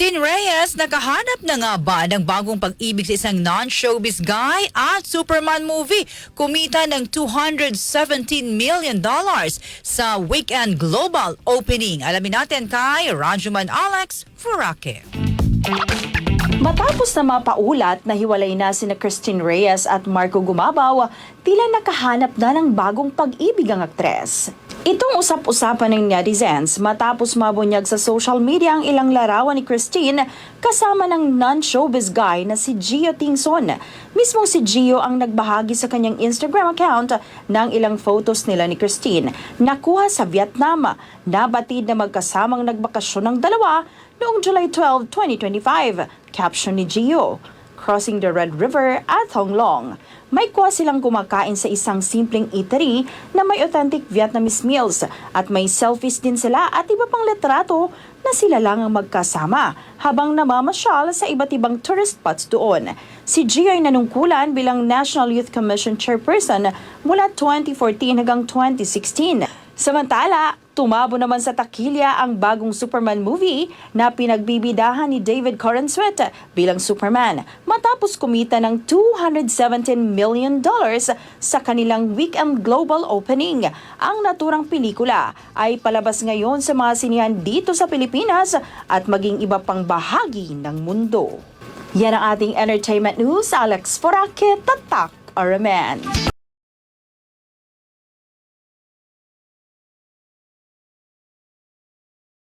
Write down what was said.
Christine Reyes, nakahanap na nga ba ng bagong pag-ibig sa isang non-showbiz guy at Superman movie? Kumita ng $217 million sa weekend global opening. Alamin natin kay Rajuman Alex Furake. Matapos na mapaulat na hiwalay na sina Christine Reyes at Marco Gumabaw, tila nakahanap na ng bagong pag-ibig ang aktres. Itong usap-usapan ng netizens matapos mabunyag sa social media ang ilang larawan ni Christine kasama ng non-showbiz guy na si Gio Tingson. Mismong si Gio ang nagbahagi sa kanyang Instagram account ng ilang photos nila ni Christine. Nakuha sa Vietnam. Nabatid na magkasamang nagbakasyon ng dalawa noong July 12, 2025. Caption ni Gio, Crossing the Red River at Honglong. May kuha silang kumakain sa isang simpleng eatery na may authentic Vietnamese meals at may selfies din sila at iba pang litrato na sila lang ang magkasama habang namamasyal sa iba't ibang tourist spots doon. Si Gio ay nanungkulan bilang National Youth Commission Chairperson mula 2014 hanggang 2016. Samantala, tumabo naman sa takilya ang bagong Superman movie na pinagbibidahan ni David Corenswet bilang Superman matapos kumita ng $217 million sa kanilang weekend global opening. Ang naturang pelikula ay palabas ngayon sa mga sinihan dito sa Pilipinas at maging iba pang bahagi ng mundo. Yan ang ating entertainment news. Alex Forake, Tatak, Araman.